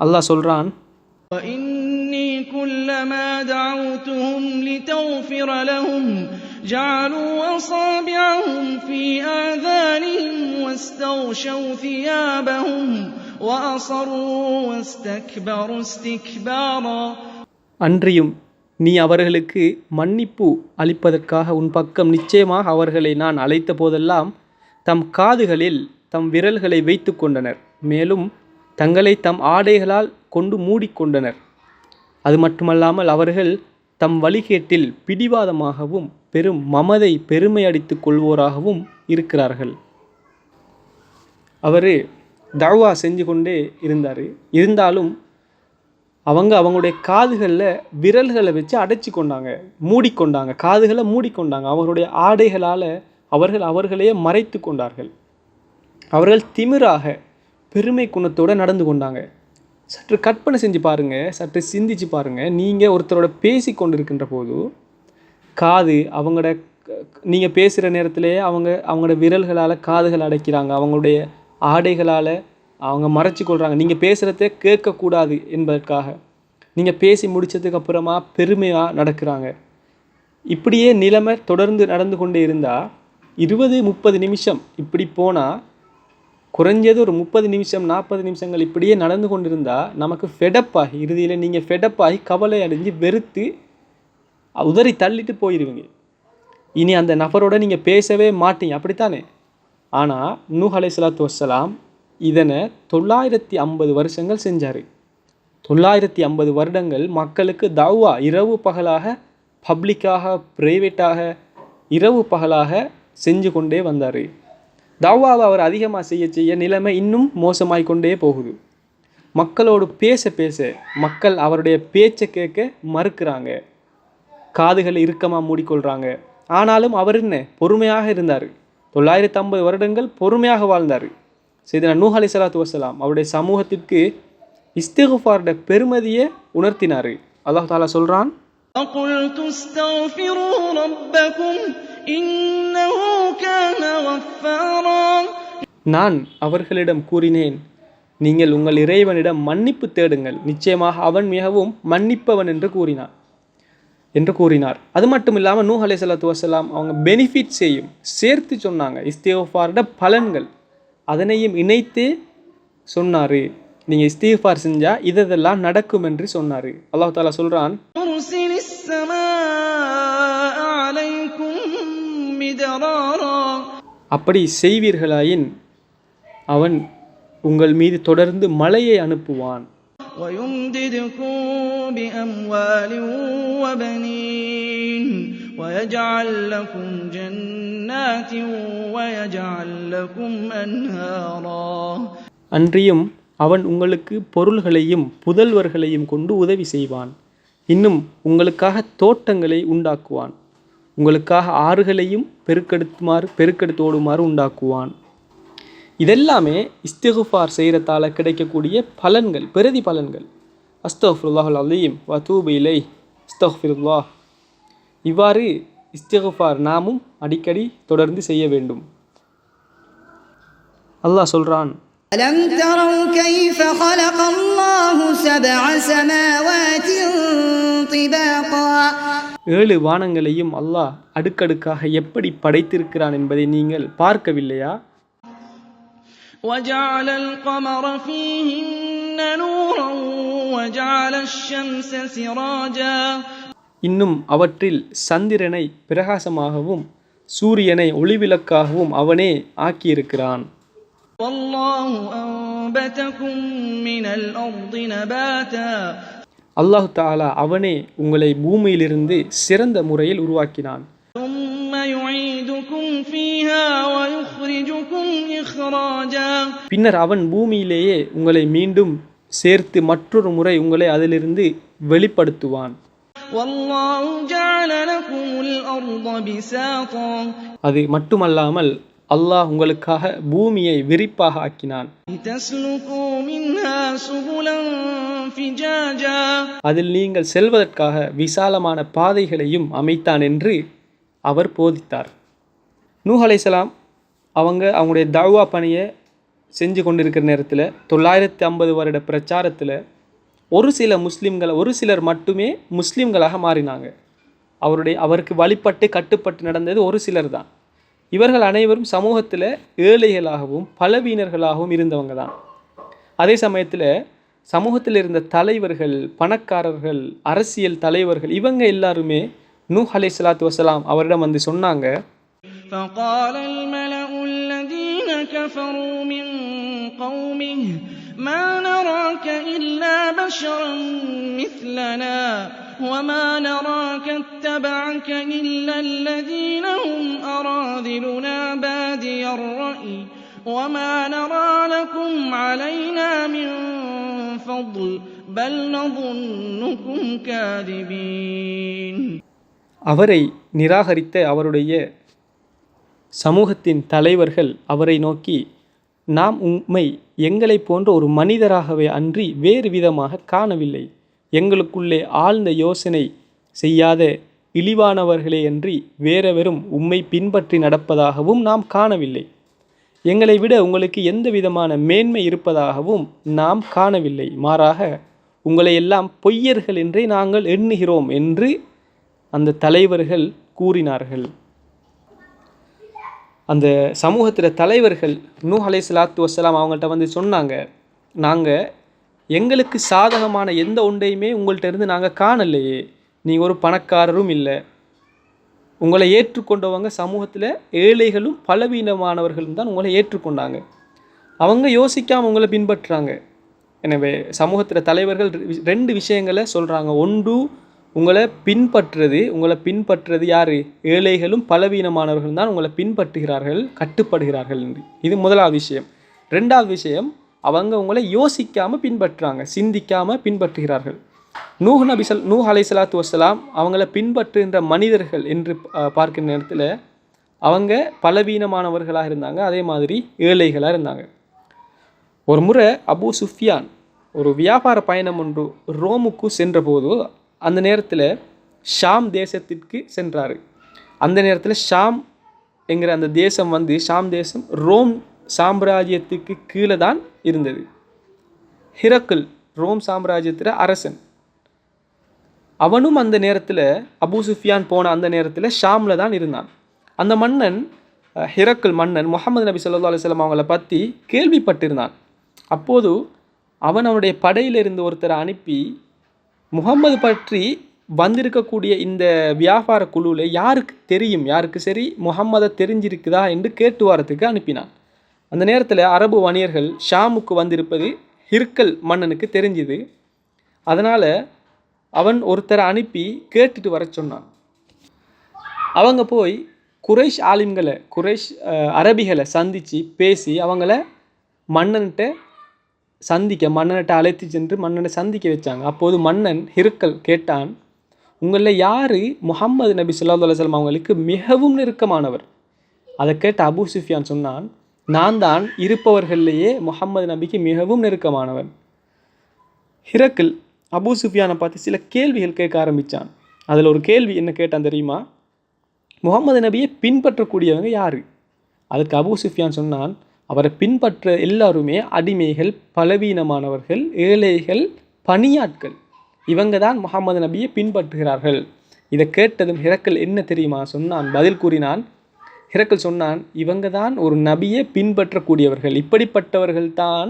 அல்லாஹ் சொல்கிறான் وإني كلما دعوتهم لتغفر لهم جعلوا أصابعهم في آذانهم واستغشوا ثيابهم وأصروا واستكبروا استكبارا அன்றியும் நீ அவர்களுக்கு மன்னிப்பு அளிப்பதற்காக உன் பக்கம் நிச்சயமாக அவர்களை நான் அழைத்த போதெல்லாம் தம் காதுகளில் தம் விரல்களை வைத்து கொண்டனர் மேலும் தங்களை தம் ஆடைகளால் கொண்டு மூடிக்கொண்டனர். அது மட்டுமல்லாமல் அவர்கள் தம் வழிகேட்டில் பிடிவாதமாகவும் பெரும் மமதை பெருமை அடித்து கொள்வோராகவும் இருக்கிறார்கள். அவர் தவா செஞ்சு கொண்டே இருந்தார். இருந்தாலும் அவங்க அவங்களுடைய காதுகளில் விரல்களை வச்சு அடைச்சி கொண்டாங்க மூடிக்கொண்டாங்க காதுகளை மூடிக்கொண்டாங்க. அவர்களுடைய ஆடைகளால் அவர்கள் அவர்களையே மறைத்து கொண்டார்கள். அவர்கள் திமிராக பெருமை குணத்தோடு நடந்து கொண்டாங்க. சற்று கற்பனை செஞ்சு பாருங்கள் சற்று சிந்திச்சு பாருங்கள் நீங்கள் ஒருத்தரோட பேசி கொண்டிருக்கின்ற போது காது அவங்களோட நீங்கள் பேசுகிற நேரத்திலேயே அவங்க அவங்களோட விரல்களால் காதுகள் அடைக்கிறாங்க. அவங்களுடைய ஆடைகளால் அவங்க மறைச்சி கொள்கிறாங்க நீங்கள் பேசுகிறத கேட்கக்கூடாது என்பதற்காக. நீங்கள் பேசி முடித்ததுக்கு அப்புறமா பெருமையாக நடக்கிறாங்க. இப்படியே நிலைமை தொடர்ந்து நடந்து கொண்டே இருந்தால் இருபது முப்பது நிமிஷம் இப்படி போனால் குறைஞ்சது ஒரு முப்பது நிமிஷம் நாற்பது நிமிஷங்கள் இப்படியே நடந்து கொண்டிருந்தால் நமக்கு ஃபெடப் ஆகி இறுதியில் நீங்கள் ஃபெடப் ஆகி கவலை அடைஞ்சு வெறுத்து உதறி தள்ளிட்டு போயிடுவீங்க இனி அந்த நபரோட நீங்கள் பேசவே மாட்டீங்க. அப்படித்தானே? ஆனால் நூஹ் அலைஹிஸ்ஸலாத்து வஸ்ஸலாம் இதனை தொள்ளாயிரத்தி ஐம்பது வருஷங்கள் செஞ்சார். தொள்ளாயிரத்தி ஐம்பது வருடங்கள் மக்களுக்கு தவ்வா இரவு பகலாக பப்ளிக்காக ப்ரைவேட்டாக இரவு பகலாக செஞ்சு கொண்டே வந்தார். தவ்வாவை அவர் அதிகமாக செய்ய செய்ய நிலைமை இன்னும் மோசமாய் கொண்டே போகுது. மக்களோடு பேச பேச மக்கள் அவருடைய பேச்சை கேட்க மறுக்கிறாங்க. காதுகளை இறுக்கமாக மூடிக்கொள்கிறாங்க ஆனாலும் அவர் என்ன? பொறுமையாக இருந்தார். தொள்ளாயிரத்தி ஐம்பது வருடங்கள் பொறுமையாக வாழ்ந்தார். செய்தனா நூஹ் அலி சலாத்து வசலாம் அவருடைய சமூகத்திற்கு இஸ்திகுஃபாரோட பெருமதியை உணர்த்தினார். அல்லாஹ் தாலா சொல்கிறான் நான் அவர்களிடம் கூறினேன் நீங்கள் உங்கள் இறைவனிடம் மன்னிப்பு தேடுங்கள். நிச்சயமாக அவன் மிகவும் மன்னிப்பவன் என்று கூறினார். என்று கூறினார். அது மட்டும் இல்லாமல் நூ அலை சலாத்து வசலாம் அவங்க பெனிஃபிட் செய்யும் சேர்த்து சொன்னாங்க. இஸ்தேஃபாரோட பலன்கள் அதனையும் இணைத்து சொன்னார். நீங்கள் இஸ்தீஃபார் செஞ்சால் இதெல்லாம் நடக்கும் என்று சொன்னார். அல்லாஹ் சொல்கிறான் அப்படி செய்வீர்களாயின் அவன் உங்கள் மீது தொடர்ந்து மலையை அனுப்புவான். அன்றியும் அவன் உங்களுக்கு பொருள்களையும் புதல்வர்களையும் கொண்டு உதவி செய்வான். இன்னும் உங்களுக்காக தோட்டங்களை உண்டாக்குவான். உங்களுக்காக ஆறுகளையும் பெருக்கெடுத்துமாறு பெருக்கெடுத்தோடுமாறு உண்டாக்குவான் இதெல்லாமே இஸ்திகுஃபார் செய்கிறதால கிடைக்கக்கூடிய பலன்கள் பெருதி பலன்கள் அஸ்தஃபுல்லாஹுல் அலீம் வதூபு இலை அஸ்தஃபிருல்லா இவ்வாறு இஸ்திகுஃபார் நாமும் அடிக்கடி தொடர்ந்து செய்ய வேண்டும் அல்லாஹ் சொல்கிறான் ألم تروا كيف خلق الله سبع سماوات طباقا ஏழு வானங்களையும் அல்லாஹ் அடுக்கடுக்காக எப்படி படைத்திருக்கிறான் என்பதை நீங்கள் பார்க்கவில்லையா وجعل القمر فيهن نورا وجعل الشمس سراجا இன்னும் அவற்றில் சந்திரனை பிரகாசமாகவும் சூரியனை ஒளிவிளக்காகவும் அவனே ஆக்கியிருக்கிறான் والله أنبتكم من الأرض نباتا அல்லாஹு தாலா அவனே உங்களை பூமியிலிருந்து சிறந்த முறையில் உருவாக்கினான். பின்னர் அவன் பூமியிலேயே உங்களை மீண்டும் சேர்த்து மற்றொரு முறை உங்களை அதிலிருந்து வெளிப்படுத்துவான். அது மட்டுமல்லாமல் அல்லாஹ் உங்களுக்காக பூமியை விரிப்பாக ஆக்கினான். அதில் நீங்கள் செல்வதற்காக விசாலமான பாதைகளையும் அமைத்தான் என்று அவர் போதித்தார். நூஹ் அலைசலாம் அவங்க அவங்களுடைய தவா பணியை செஞ்சு கொண்டிருக்கிற நேரத்தில் தொள்ளாயிரத்தி ஐம்பது வருட பிரச்சாரத்தில் ஒரு சில முஸ்லீம்களை ஒரு சிலர் மட்டுமே முஸ்லீம்களாக மாறினாங்க. அவருடைய அவருக்கு வழிபட்டு கட்டுப்பட்டு நடந்தது ஒரு சிலர் தான். இவர்கள் அனைவரும் சமூகத்தில் ஏழைகளாகவும் பலவீனர்களாகவும் இருந்தவங்க தான் அதே சமயத்தில் சமூகத்தில் இருந்த தலைவர்கள் பணக்காரர்கள் அரசியல் தலைவர்கள் இவங்க எல்லாருமே நூஹ் அலை சலாத்து வசலாம் அவரிடம் வந்து சொன்னாங்க فقال الملأ الذين كفروا من قومه ما نراك إلا بشرا مثلنا وما نراك اتبعك إلا الذين هم أراذلنا بادي الرأي وما نرى لكم علينا من فضل بل نظنكم كاذبين அவரை நிராகரித்த அவருடைய சமூகத்தின் தலைவர்கள் அவரை நோக்கி நாம் உம்மை எங்களைப் போன்ற ஒரு மனிதராகவே அன்றி வேறு விதமாக காணவில்லை எங்களுக்குள்ளே ஆழ்ந்த யோசனை செய்யாத இழிவானவர்களே அன்றி உம்மை பின்பற்றி நடப்பதாகவும் நாம் காணவில்லை. எங்களை விட உங்களுக்கு எந்த விதமான மேன்மை இருப்பதாகவும் நாம் காணவில்லை. மாறாக உங்களை எல்லாம் பொய்யர்கள் என்றே நாங்கள் எண்ணுகிறோம் என்று அந்த தலைவர்கள் கூறினார்கள். அந்த சமூகத்தில் தலைவர்கள் நூ அலை சலாத்து வசலாம் அவங்கள்ட்ட வந்து சொன்னாங்க நாங்கள் எங்களுக்கு சாதகமான எந்த ஒன்றையுமே உங்கள்கிட்ட இருந்து நாங்கள் காணலையே. நீங்கள் ஒரு பணக்காரரும் இல்லை. உங்களை ஏற்றுக்கொண்டவங்க சமூகத்தில் ஏழைகளும் பலவீனமானவர்களும் தான் உங்களை ஏற்றுக்கொண்டாங்க. அவங்க யோசிக்காமல் உங்களை பின்பற்றுறாங்க எனவே சமூகத்தில் தலைவர்கள் ரெ- ரெண்டு விஷயங்களை சொல்கிறாங்க ஒன்று உங்களை பின்பற்றுறது உங்களை பின்பற்றுறது யார்? ஏழைகளும் பலவீனமானவர்கள் தான் உங்களை பின்பற்றுகிறார்கள் கட்டுப்படுகிறார்கள் என்று. இது முதலாவது விஷயம். ரெண்டாவது விஷயம் அவங்க உங்களை யோசிக்காமல் பின்பற்றுறாங்க சிந்திக்காமல் பின்பற்றுகிறார்கள். நூஹ் நபிசல் நூஹ் அலை சலாத்து வசலாம் அவங்கள பின்பற்றுகின்ற மனிதர்கள் என்று பார்க்கின்ற பார்க்கிற நேரத்தில் அவங்க பலவீனமானவர்களாக இருந்தாங்க. அதே மாதிரி ஏழைகளாக இருந்தாங்க. ஒரு முறை அபு சுஃபியான் ஒரு வியாபார பயணம் ஒன்று ரோமுக்கு சென்றபோது அந்த நேரத்தில் ஷாம் தேசத்திற்கு சென்றார். அந்த நேரத்தில் ஷாம் என்கிற அந்த தேசம் வந்து ஷாம் தேசம் ரோம் சாம்ராஜ்யத்துக்கு கீழே தான் இருந்தது. ஹிரக்கிள் ரோம் சாம்ராஜ்யத்தில் அரசன். அவனும் அந்த நேரத்தில் அபு சுஃபியான் போன அந்த நேரத்தில் ஷாமில் தான் இருந்தான். அந்த மன்னன் அஹ், ஹிரக்கிள் மன்னன் முகமது நபி சொல்லா அலுவலம் அவங்கள பற்றி கேள்விப்பட்டிருந்தான். அப்போது அவன் அவனுடைய படையிலிருந்து ஒருத்தரை அனுப்பி முகம்மது பற்றி வந்திருக்கக்கூடிய இந்த வியாபார குழுவில் யாருக்கு தெரியும் யாருக்கு சரி முகம்மதை தெரிஞ்சிருக்குதா என்று கேட்டு வரத்துக்கு அனுப்பினான். அந்த நேரத்தில் அரபு வணிகர்கள் ஷாமுக்கு வந்திருப்பது ஹிர்கல் மன்னனுக்கு தெரிஞ்சுது. அதனால் அவன் ஒருத்தரை அனுப்பி கேட்டுட்டு வர சொன்னான். அவங்க போய் குரேஷ் ஆலிம்களை குரேஷ் அரபிகளை சந்தித்து பேசி அவங்கள மன்னன்கிட்ட சந்திக்க மன்னன்கிட்ட அழைத்து சென்று மன்னனை சந்திக்க வச்சாங்க. அப்போது மன்னன் ஹிருக்கல் கேட்டான் உங்களில் யார்? முஹம்மது நபி ஸல்லல்லாஹு அலுவலம் அவங்களுக்கு மிகவும் நெருக்கமானவர். அதை கேட்ட அபு சுஃபியான் சொன்னான் நான் தான் இருப்பவர்களிலேயே முகம்மது நபிக்கு மிகவும் நெருக்கமானவன். ஹிரக்கில் அபு சுஃபியானை பார்த்து சில கேள்விகள் கேட்க ஆரம்பித்தான் அதில் ஒரு கேள்வி என்ன கேட்டான் தெரியுமா? முகமது நபியை பின்பற்றக்கூடியவங்க யார்? அதுக்கு அபு சுஃபியான் சொன்னான் அவரை பின்பற்ற எல்லாருமே அடிமைகள் பலவீனமானவர்கள் ஏழைகள் பணியாட்கள். இவங்க தான் முகமது நபியை பின்பற்றுகிறார்கள். இதை கேட்டதும் ஹிரக்கல் என்ன தெரியுமா? சொன்னான் பதில் கூறினான் ஹிரக்கல் சொன்னான் இவங்க தான் ஒரு நபியை பின்பற்றக்கூடியவர்கள். இப்படிப்பட்டவர்கள் தான்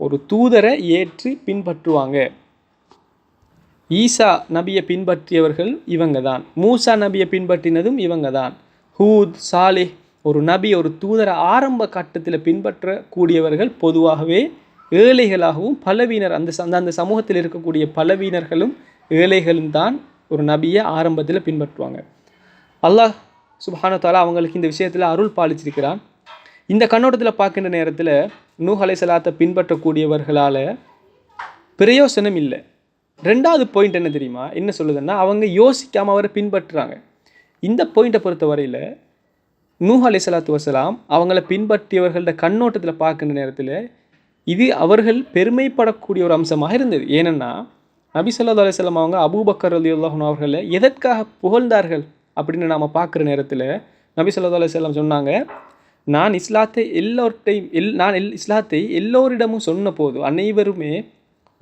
ஒரு தூதரை ஏற்றி பின்பற்றுவாங்க. ஈசா நபியை பின்பற்றியவர்கள் இவங்க தான் மூசா நபியை பின்பற்றினதும் இவங்க தான் ஹூத் சாலிஹ் ஒரு நபி ஒரு தூதரை ஆரம்ப கட்டத்தில் பின்பற்றக்கூடியவர்கள் பொதுவாகவே ஏழைகளாகவும் பலவீனர் அந்த ச- அந்த சமூகத்தில் இருக்கக்கூடிய பலவீனர்களும் ஏழைகளும் தான் ஒரு நபியை ஆரம்பத்தில் பின்பற்றுவாங்க. அல்லாஹ் சுபானத்தாலா அவங்களுக்கு இந்த விஷயத்தில் அருள் பாலிச்சிருக்கிறான். இந்த கண்ணோட்டத்தில் பார்க்கின்ற நேரத்தில் நூஹ் சலாத்தை பின்பற்றக்கூடியவர்களால் பிரயோசனம் இல்லை. ரெண்டாவது பாயிண்ட் என்ன தெரியுமா? என்ன சொல்லுதுன்னா அவங்க யோசிக்காமல் அவரை பின்பற்றுறாங்க. இந்த பாயிண்ட்டை பொறுத்த வரையில் நூஹ் சலாத்து வசலாம் அவங்கள பின்பற்றியவர்களோட கண்ணோட்டத்தில் பார்க்கின்ற நேரத்தில் இது அவர்கள் பெருமைப்படக்கூடிய ஒரு அம்சமாக இருந்தது. ஏனென்னா நபி சொல்லா அலுவலாம் அவங்க அபூபக்கர் அலி அன்ஹு அவர்களை எதற்காக புகழ்ந்தார்கள்? அப்படின்னு நாம் பார்க்குற நேரத்தில் நபி சொல்லா அலைஹி சொன்னாங்க நான் இஸ்லாத்தை எல்லோர்ட்டையும் எல் நான் எல் இஸ்லாத்தை எல்லோரிடமும் சொன்ன போது அனைவருமே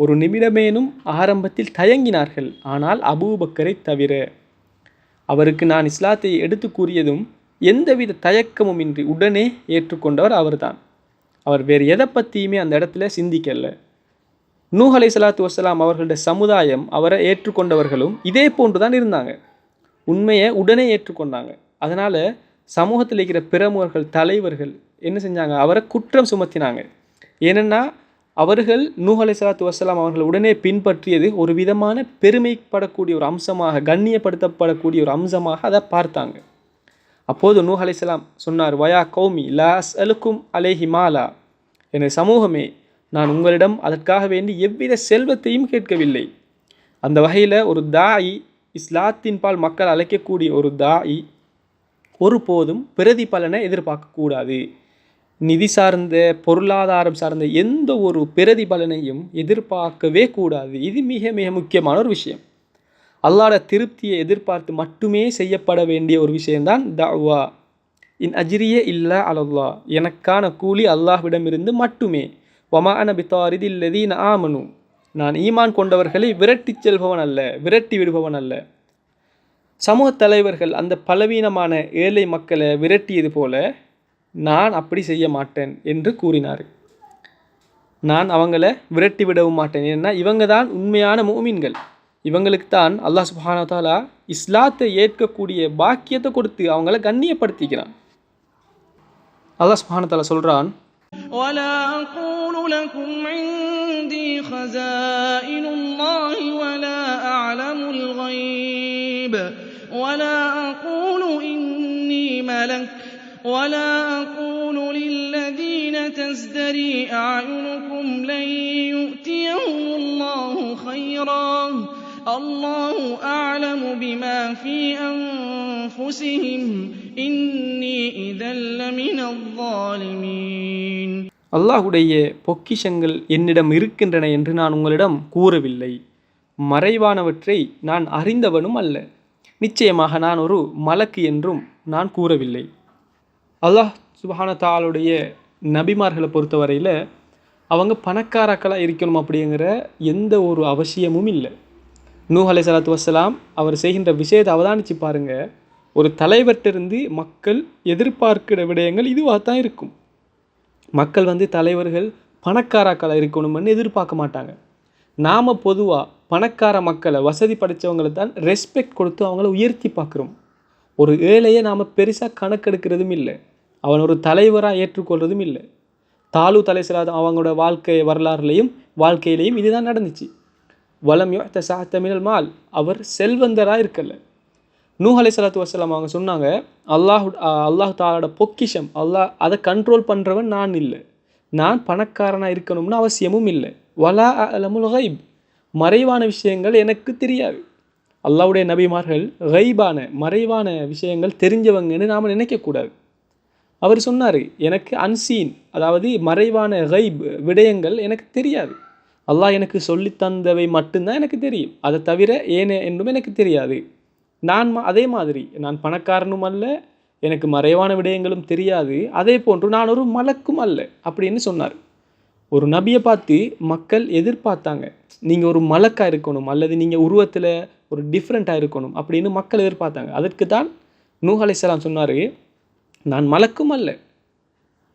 ஒரு நிமிடமேனும் ஆரம்பத்தில் தயங்கினார்கள். ஆனால் அபூபக்கரை தவிர அவருக்கு நான் இஸ்லாத்தை எடுத்து கூறியதும் எந்தவித தயக்கமும் இன்றி உடனே ஏற்றுக்கொண்டவர் அவர்தான். அவர் வேறு எதை பற்றியுமே அந்த இடத்துல சிந்திக்கல. நூஹலை சலாத்து வசலாம் அவர்களுடைய சமுதாயம் அவரை ஏற்றுக்கொண்டவர்களும் இதே போன்று தான் இருந்தாங்க. உண்மையை உடனே ஏற்றுக்கொண்டாங்க. அதனால் சமூகத்தில் இருக்கிற பிரமுகர்கள் தலைவர்கள் என்ன செஞ்சாங்க? அவரை குற்றம் சுமத்தினாங்க. ஏன்னா அவர்கள் நூஹலை சலாத்து வசலாம் அவர்கள் உடனே பின்பற்றியது ஒரு விதமான பெருமைப்படக்கூடிய ஒரு அம்சமாக கண்ணியப்படுத்தப்படக்கூடிய ஒரு அம்சமாக அதை பார்த்தாங்க. அப்போது நூஹ் அலைசலாம் சொன்னார் வயா கௌமி லாஸ் அலுக்கும் அலேஹி மாலா. எனது சமூகமே நான் உங்களிடம் அதற்காக வேண்டி எவ்வித செல்வத்தையும் கேட்கவில்லை. அந்த வகையில் ஒரு தாயி இஸ்லாத்தின்பால் மக்கள் அழைக்கக்கூடிய ஒரு தாயி ஒருபோதும் பிரதிபலனை எதிர்பார்க்கக்கூடாது. நிதி சார்ந்த பொருளாதாரம் சார்ந்த எந்த ஒரு பிரதிபலனையும் எதிர்பார்க்கவே கூடாது. இது மிக மிக முக்கியமான ஒரு விஷயம். அல்லாட திருப்தியை எதிர்பார்த்து மட்டுமே செய்யப்பட வேண்டிய ஒரு விஷயம்தான் தவா இன் அஜிரியே இல்லா அலல்லா எனக்கான கூலி அல்லாஹ்விடமிருந்து மட்டுமே. ஒமா அனபித்தாரிதில்லதீன் ஆமனு. நான் ஈமான் கொண்டவர்களை விரட்டிச் செல்பவன் அல்ல விரட்டி விடுபவன் அல்ல. சமூக தலைவர்கள் அந்த பலவீனமான ஏழை மக்களை விரட்டியது போல நான் அப்படி செய்ய மாட்டேன் என்று கூறினார். நான் அவங்கள விரட்டி விடவும் மாட்டேன். ஏன்னா இவங்க தான் உண்மையான மூமின்கள். இவங்களுக்கு தான் அல்லாஹ் சுப்ஹானஹு இஸ்லாத்தை ஏற்கக்கூடிய பாக்கியத்தை கொடுத்து அவங்கள கண்ணியப்படுத்திக்கிறான். அல்லாஹ் சுப்ஹானஹு சொல்கிறான் ولا أقول لكم عندي خزائن الله ولا أعلم الغيب ولا أقول إني ملك ولا أقول للذين تزدري أعينكم لن يؤتيهم الله خيرا الله أعلم بما في أنفسهم அல்லாஹுடைய பொக்கிஷங்கள் என்னிடம் இருக்கின்றன என்று நான் உங்களிடம் கூறவில்லை. மறைவானவற்றை நான் அறிந்தவனும் அல்ல. நிச்சயமாக நான் ஒரு மலக்கு என்றும் நான் கூறவில்லை. அல்லாஹ் சுபானத்தாளுடைய நபிமார்களை பொறுத்தவரையில் அவங்க பணக்காராக்களாக இருக்கணும் அப்படிங்கிற எந்த ஒரு அவசியமும் இல்லை. நூஹ் அலை சலாத்து வசலாம் அவர் செய்கின்ற விஷயத்தை அவதானிச்சு பாருங்கள் ஒரு தலைவர்கிட்டருந்து மக்கள் எதிர்பார்க்கிற விடயங்கள் இதுவாக தான் இருக்கும். மக்கள் வந்து தலைவர்கள் பணக்காராக்களாக இருக்கணும்னு எதிர்பார்க்க மாட்டாங்க. நாம் பொதுவாக பணக்கார மக்களை வசதி படைத்தவங்களை தான் ரெஸ்பெக்ட் கொடுத்து அவங்கள உயர்த்தி பார்க்குறோம். ஒரு ஏழையை நாம் பெருசாக கணக்கெடுக்கிறதும் இல்லை. அவன் ஒரு தலைவராக ஏற்றுக்கொள்கிறதும் இல்லை. தாலு தலைசலாத அவங்களோட வாழ்க்கை வரலாறுலையும் வாழ்க்கையிலையும் இதுதான் நடந்துச்சு. வளம் யோத்த சாத்தமிழல் மால். அவர் செல்வந்தராக இருக்கலை. நூ அலை சலாத்து வசலாம் அவங்க சொன்னாங்க அல்லாஹ் அல்லாஹ் தாலோட பொக்கிஷம் அல்லாஹ் அதை கண்ட்ரோல் பண்ணுறவன் நான் இல்லை. நான் பணக்காரனாக இருக்கணும்னு அவசியமும் இல்லை. வலா அலமுல் ஹைப் மறைவான விஷயங்கள் எனக்கு தெரியாது. அல்லாஹ்வுடைய நபிமார்கள் ஹைபான மறைவான விஷயங்கள் தெரிஞ்சவங்கன்னு நாம் நினைக்கக்கூடாது. அவர் சொன்னார் எனக்கு அன்சீன் அதாவது மறைவான ஹைப் விடயங்கள் எனக்கு தெரியாது. அல்லாஹ் எனக்கு சொல்லி தந்தவை மட்டும்தான் எனக்கு தெரியும். அதை தவிர ஏனே என்றும் எனக்கு தெரியாது. நான் அதே மாதிரி நான் பணக்காரனும் அல்ல எனக்கு மறைவான விடயங்களும் தெரியாது. அதே போன்று நான் ஒரு மலக்கும் அல்ல அப்படின்னு சொன்னார். ஒரு நபியை பார்த்து மக்கள் எதிர்பார்த்தாங்க நீங்கள் ஒரு மலக்காக இருக்கணும் அல்லது நீங்கள் உருவத்தில் ஒரு டிஃப்ரெண்ட்டாக இருக்கணும் அப்படின்னு மக்கள் எதிர்பார்த்தாங்க. அதற்கு தான் நூஹ் அலிசலாம் சொன்னார் நான் மலக்கும் அல்ல.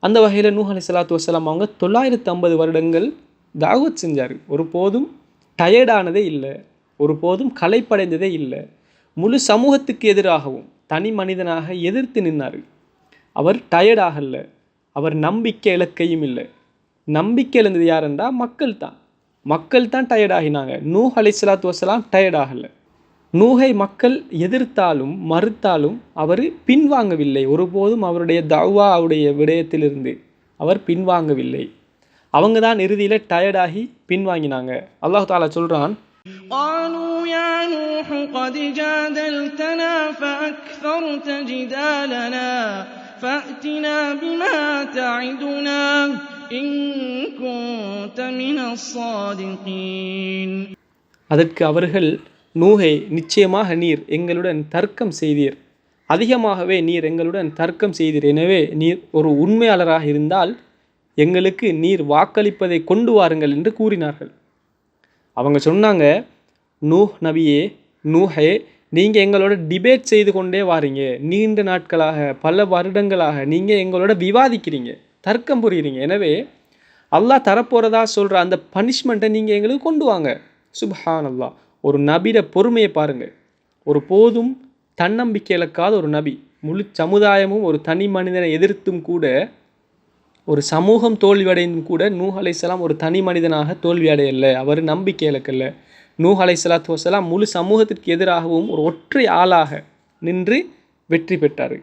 அந்த வகையில் நூஹ் அலி சலாத்து வசலாம் அவங்க தொள்ளாயிரத்து ஐம்பது வருடங்கள் தாவத் செஞ்சார். ஒரு போதும் டயர்டானதே இல்லை ஒரு போதும் களைப்படைந்ததே இல்லை. முழு சமூகத்துக்கு எதிராகவும் தனி மனிதனாக எதிர்த்து நின்னார் அவர் டயர்ட் அவர் நம்பிக்கை இலக்கையும் இல்லை. நம்பிக்கை இழந்தது யாருண்டா? மக்கள் தான். மக்கள் தான் டயர்ட் ஆகினாங்க. நூஹ் அலை வசலாம் டயர்ட் ஆகலை நூகை மக்கள் எதிர்த்தாலும் மறுத்தாலும் அவர் பின்வாங்கவில்லை. ஒருபோதும் அவருடைய தவ்வாவுடைய விடயத்திலிருந்து அவர் பின்வாங்கவில்லை. அவங்க தான் இறுதியில் டயர்டாகி பின்வாங்கினாங்க. அல்லாஹ் தாலா சொல்கிறான் قالوا يا نوح قد جادلتنا فأكثرت جدالنا فأتنا بما تعدنا إن كنت من الصادقين அதற்கு அவர்கள் நூகை நிச்சயமாக நீர் எங்களுடன் தர்க்கம் செய்தீர் அதிகமாகவே நீர் எங்களுடன் தர்க்கம் செய்தீர் எனவே நீர் ஒரு உண்மையாளராக இருந்தால் எங்களுக்கு நீர் வாக்களிப்பதை கொண்டு வாருங்கள் என்று கூறினார்கள் அவங்க சொன்னாங்க நூஹ் நபியே நூஹே நீங்கள் எங்களோட டிபேட் செய்து கொண்டே வாரீங்க. நீண்ட நாட்களாக பல வருடங்களாக நீங்கள் எங்களோட விவாதிக்கிறீங்க தர்க்கம் புரியுறீங்க எனவே அல்லாஹ் தரப்போகிறதா சொல்கிற அந்த பனிஷ்மெண்ட்டை நீங்கள் எங்களுக்கு கொண்டு வாங்க. சுபஹான் அல்லாஹ் ஒரு நபியிட பொறுமையை பாருங்கள் ஒரு போதும் தன்னம்பிக்கை இழக்காத ஒரு நபி. முழு சமுதாயமும் ஒரு தனி மனிதனை எதிர்த்தும் கூட ஒரு சமூகம் தோல்வியடைந்தும் கூட நூஹ் ஒரு தனி மனிதனாக தோல்வி அடையல அவர் நம்பிக்கை இழக்கலை. நூஹ் அலை சலாத்து வசலாம் முழு சமூகத்திற்கு எதிராகவும் ஒரு ஒற்றை ஆளாக நின்று வெற்றி பெற்றார்.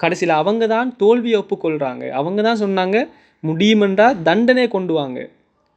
கடைசியில் அவங்க தான் தோல்வியை ஒப்புக்கொள்கிறாங்க அவங்க தான் சொன்னாங்க முடியுமென்றால் தண்டனை கொண்டு வாங்க.